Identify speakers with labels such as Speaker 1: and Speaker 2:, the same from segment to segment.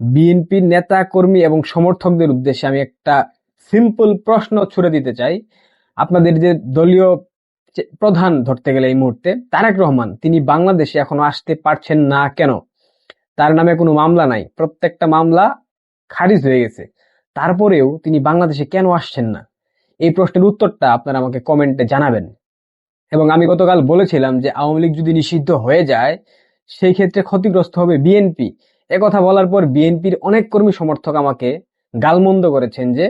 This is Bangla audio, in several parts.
Speaker 1: বিএনপির নেতা কর্মী এবং সমর্থকদের উদ্দেশ্যে আমি একটা সিম্পল প্রশ্ন ছুড়ে দিতে চাই। আপনাদের যে দলীয় প্রধান ধরতে গেলে এই মুহূর্তে তারেক রহমান, তিনি বাংলাদেশে এখনও আসতে পারছেন না কেন? তার নামে কোনো মামলা নাই। প্রত্যেকটা মামলা খারিজ হয়ে গেছে। তারপরেও তিনি বাংলাদেশে কেন আসছেন না? এই প্রশ্নের উত্তরটা আপনারা আমাকে কমেন্টে জানাবেন। এবং আমি গতকাল বলেছিলাম যে আওয়ামী লীগ যদি নিষিদ্ধ হয়ে যায়, সেই ক্ষেত্রে ক্ষতিগ্রস্ত হবে বিএনপি। কথা বলার পর বিএনপির অনেক কর্মী সমর্থক আমাকে গালমন্দ করেছেন যে,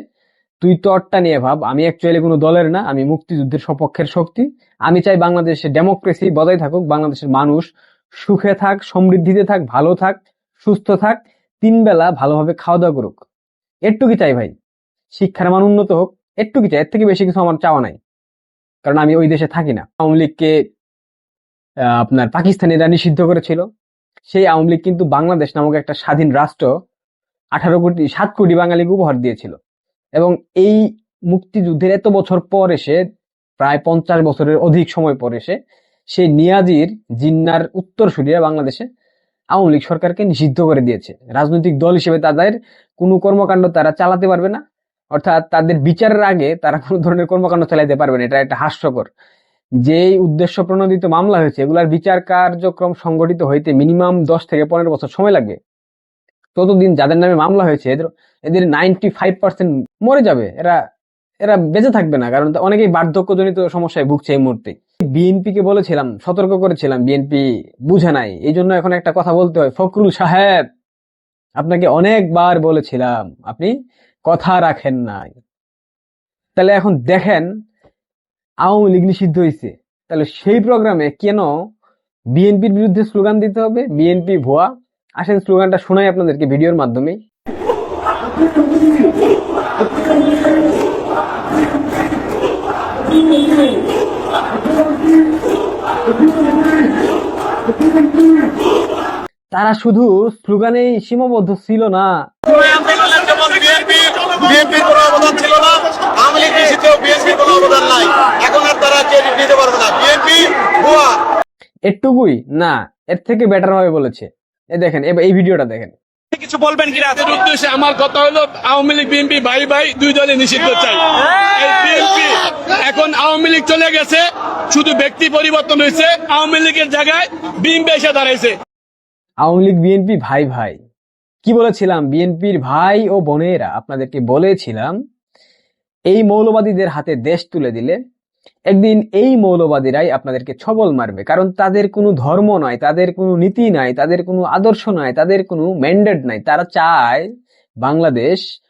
Speaker 1: তুই তরটা নিয়ে ভাব, আমি অ্যাকচুয়ালি কোনো দলের না, আমি মুক্তিযুদ্ধের সপক্ষের শক্তি। আমি চাই বাংলাদেশে ডেমোক্রেসি বজায় থাকুক, বাংলাদেশের মানুষ সুখে থাক, সমৃদ্ধিতে থাক, ভালো থাক, সুস্থ থাক, তিন বেলা ভালোভাবে খাওয়া দাওয়া করুক। এটুকুই চাই ভাই। শিক্ষার মান উন্নত হোক এটুকুই চাই। এর থেকে বেশি কিছু আমার চাওয়া নাই। কারণ আমি ওই দেশে থাকি না। আওয়ামী লীগকে আপনার পাকিস্তানিরা নিষিদ্ধ করেছিল। সেই আওয়ামী লীগ কিন্তু বাংলাদেশ নামক একটা স্বাধীন রাষ্ট্র আঠারো কোটি, সাত কোটি বাঙালিকে উপহার দিয়েছিল। এবং এই মুক্তিযুদ্ধের এত বছর পর এসে, প্রায় পঞ্চাশ বছরের অধিক সময় পর এসে, সেই নিয়াজির জিন্নার উত্তরসূরিরা বাংলাদেশে আওয়ামী লীগ সরকারকে নিষিদ্ধ করে দিয়েছে। রাজনৈতিক দল হিসেবে তাদের কোনো কর্মকাণ্ড তারা চালাতে পারবে না। অর্থাৎ তাদের বিচারের আগে তারা কোনো ধরনের কর্মকাণ্ড চালাতে পারবে না। এটা একটা হাস্যকর যেই উদ্দেশ্য প্রণোদিত মামলা হয়েছে, এগুলার বিচার কার্যক্রম সংগঠিত হইতে মিনিমাম দশ থেকে পনেরো বছর সময় লাগে ততদিন যাদের নামে মামলা হয়েছে, এদের এদের নাইনটি ফাইভ মরে যাবে। এরা এরা বেঁচে থাকবে না, কারণ অনেকেই বার্ধক্যজনিত সমস্যায় ভুগছে এই মুহূর্তে। বিএনপি কে বলেছিলাম, সতর্ক করেছিলাম, বিএনপি বুঝে নাই। এই জন্য এখন একটা কথা বলতে হয়, ফখরুল সাহেব, আপনাকে অনেকবার বলেছিলাম, আপনি কথা রাখেন নাই। তাহলে এখন দেখেন আওয়ামী লীগ নিষিদ্ধ হয়েছে তাহলে সেই প্রোগ্রামে কেন বিএনপির বিরুদ্ধে স্লোগান দিতে হবে? বিএনপি ভুয়া। আসেন স্লোগানটা শোনাই আপনাদেরকে ভিডিওর মাধ্যমে। তারা শুধু স্লোগানেই সীমাবদ্ধ ছিল না
Speaker 2: যেমন বিএনপি বিএনপির কোনো অবদান ছিল না আওয়ামী লীগ নিষিদ্ধ বিএনপির কোনো অবদান নাই এখন আর তারা ক্রেডিট নিতে পারবে না বিএনপি ভুয়া
Speaker 1: এটুকুই? না এর থেকে বেটার হবে বলেছে। এ দেখেন এবার এই ভিডিওটা দেখেন।
Speaker 3: কিছু বলবেন কিনা এর উদ্দেশ্যে? আমার কথা হলো আওয়ামী লীগ বিএনপি ভাই ভাই দুই দলে নিষিদ্ধ চাই। এই বিএনপি এখন আওয়ামী লীগ চলে গেছে শুধু ব্যক্তি পরিবর্তন হয়েছে আওয়ামী লীগের জায়গায় বিএনপি এসে দাঁড়াইছে।
Speaker 1: আওয়ামী লীগ বিএনপি ভাই ভাই। কি বলেছিলাম? বিএনপির ভাই ও বোনেরা আপনাদেরকে বলেছিলাম এই মৌলবাদীদের হাতে দেশ তুলে দিলে একদিন এই মৌলবাদীরাই আপনাদেরকে ছবল মারবে, কারণ তাদের কোনো ধর্ম নাই, তাদের কোনো নীতি নাই, তাদের কোনো আদর্শ নাই, তাদের কোনো ম্যান্ডেট নাই। তারা চায় বাংলাদেশ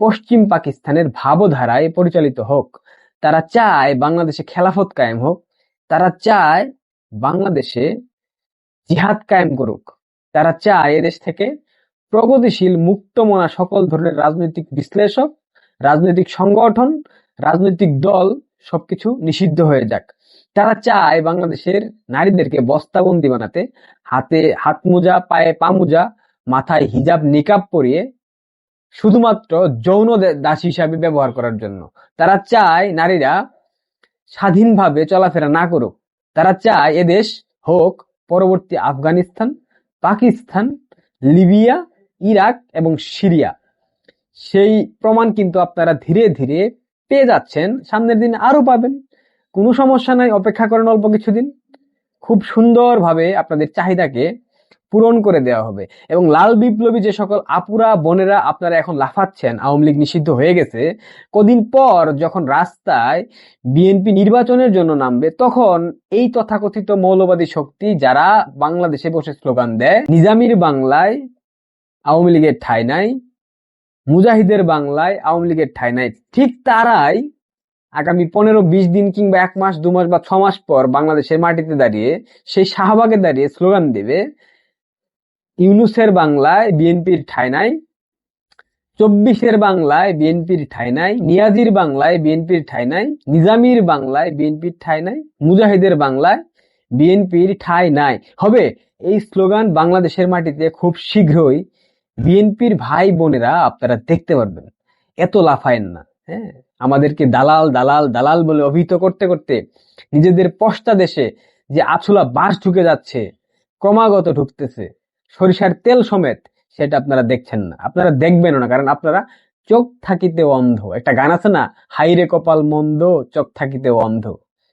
Speaker 1: পশ্চিম পাকিস্তানের ভাবধারায় পরিচালিত হোক। তারা চায় বাংলাদেশে খেলাফত কায়েম হোক। তারা চায় বাংলাদেশে জিহাদ কায়েম করুক। তারা চায় এদেশ থেকে প্রগতিশীল, মুক্তমনা সকল ধরনের রাজনৈতিক বিশ্লেষক, রাজনৈতিক সংগঠন, রাজনৈতিক দল সবকিছু নিষিদ্ধ হয়ে যাক। তারা চায় বাংলাদেশের নারীদেরকে বস্তাবন্দি বানাতে, হাতে হাত মোজা পায়ে পা মোজা মাথায় হিজাব, নিকাব পরিয়ে শুধুমাত্র যৌন দাস হিসাবে ব্যবহার করার জন্য। তারা চায় নারীরা স্বাধীনভাবে চলাফেরা না করুক। তারা চায় এদেশ হোক, পরবর্তী আফগানিস্তান, পাকিস্তান, লিবিয়া, ইরাক এবং সিরিয়া। সেই প্রমাণ কিন্তু আপনারা ধীরে ধীরে পেয়ে যাচ্ছেন, সামনের দিন আরও পাবেন। কোনো সমস্যা নাই, অপেক্ষা করেন অল্প কিছুদিন। খুব সুন্দরভাবে আপনাদের চাহিদাকে পূরণ করে দেওয়া হবে। এবং লাল বিপ্লবী যে সকল আপুরা, বোনেরা আপনারা এখন লাফাচ্ছেন, আওয়ামী লীগ নিষিদ্ধ হয়ে গেছে, কদিন পর যখন রাস্তায় বিএনপি নির্বাচনের জন্য নামবে, তখন এই তথাকথিত মৌলবাদী শক্তি যারা বাংলাদেশে বসে স্লোগান দেয়, নিজামির বাংলায় আওয়ামী লীগের ঠাঁই নাই মুজাহিদের বাংলায় আওয়ামী লীগের ঠাঁই নাই। ঠিক তারাই আগামী পনেরো, বিশ দিন কিংবা এক মাস, দু মাস বা ছ মাস পর বাংলাদেশের মাটিতে দাঁড়িয়ে সেই শাহবাগে দাঁড়িয়ে স্লোগান দেবে, ইউনুসের বাংলায় বিএনপির ঠাঁই নাই, চব্বিশের বাংলায় বিএনপির ঠাঁই নাই, নিয়াজির বাংলায় বিএনপির ঠাঁই নাই, নিজামির বাংলায় বিএনপির ঠাঁই নাই, মুজাহিদের বাংলায় বিএনপির ঠাঁই নাই। হবে, এই স্লোগান বাংলাদেশের মাটিতে খুব শীঘ্রই বিএনপির ভাই বোনেরা আপনারা দেখতে পারবেন, এত লাফায়েন না হ্যাঁ? আমাদেরকে দালাল দালাল দালাল বলে অভিহিত করতে করতে নিজেদের পশ্চা দেশে যে আছুলা বাস ঢুকে যাচ্ছে, ক্রমাগত ঢুকতেছে, সরিষার তেল সমেত, সেটা আপনারা দেখছেন না। আপনারা দেখবেনও না, কারণ আপনারা চোখ থাকিতে অন্ধ। একটা গান আছে না, হাইরে কপাল মন্দ, চোখ থাকিতে অন্ধ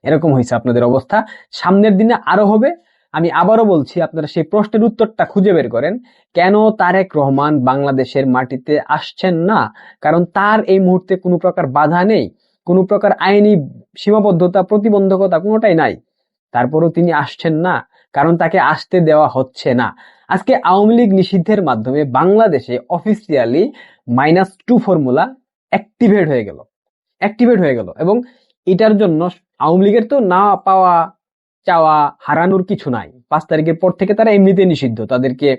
Speaker 1: এরকম হয়েছে আপনাদের অবস্থা। সামনের দিনে আরও হবে আমি আবারও বলছি, আপনারা সেই প্রশ্নের উত্তরটা খুঁজে বের করেন, কেন তারেক রহমান বাংলাদেশের মাটিতে আসছেন না? কারণ তার এই মুহূর্তে কোনো প্রকার বাধা নেই, কোনো প্রকার আইনি সীমাবদ্ধতা, প্রতিবন্ধকতা কোনোটাই নাই। তারপরও তিনি আসছেন না, কারণ তাকে আসতে দেওয়া হচ্ছে না। আজকে আওয়ামী লীগ নিষিদ্ধের মাধ্যমে বাংলাদেশে officially minus two formula activate হয়ে গেল অ্যাক্টিভেট হয়ে গেল এবং এটার জন্য আওয়ামী লীগের তো না পাওয়া চাওয়া হারানোর কিছু নাই। পাঁচ তারিখের পর থেকে তারা এমনিতে নিষিদ্ধ। তাদেরকে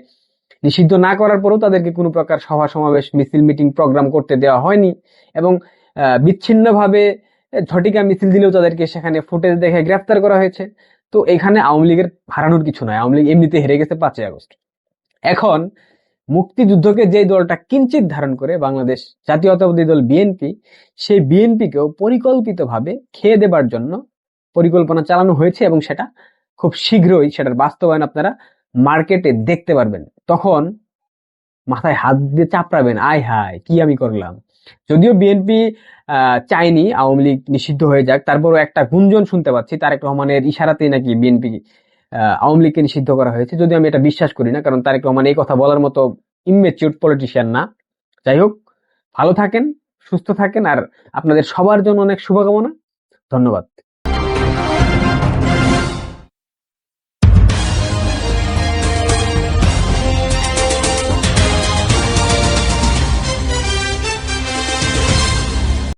Speaker 1: নিষিদ্ধ না করার পরেও তাদেরকে কোনো প্রকার সভা সমাবেশ, মিছিল, মিটিং, প্রোগ্রাম করতে দেওয়া হয়নি এবং বিচ্ছিন্নভাবে ঝটিকা মিছিল দিলেও তাদেরকে সেখানে ফুটেজ দেখে গ্রেফতার করা হয়েছে। তো এখানে আওয়ামী লীগের হারানোর কিছু নয় আওয়ামী লীগ এমনিতে হেরে গেছে পাঁচই আগস্ট। এখন মুক্তিযুদ্ধকে যে দলটা কিঞ্চিত ধারণ করে, বাংলাদেশ জাতীয়তাবাদী দল বিএনপি, সেই বিএনপিকেও পরিকল্পিতভাবে খেয়ে দেবার জন্য পরিকল্পনা চালানো হয়েছে এবং সেটা খুব শীঘ্রই সেটার বাস্তবায়ন আপনারা মার্কেটে দেখতে পারবেন। তখন মাথায় হাত দিয়ে চাপড়াবেন, আয় হায়, কি আমি করলাম? যদিও বিএনপি চায়নি, আওয়ামী লীগ নিষিদ্ধ হয়ে যাক, তারপরও একটা গুঞ্জন শুনতে পাচ্ছি, তারেক রহমানের ইশারাতেই নাকি বিএনপি আওয়ামী লীগকে নিষিদ্ধ করা হয়েছে। যদি আমি এটা বিশ্বাস করি না, কারণ তারেক রহমান এই কথা বলার মতো ইমেচিউর পলিটিশিয়ান না। যাই হোক, ভালো থাকেন, সুস্থ থাকেন, আর আপনাদের সবার জন্য অনেক শুভকামনা। ধন্যবাদ।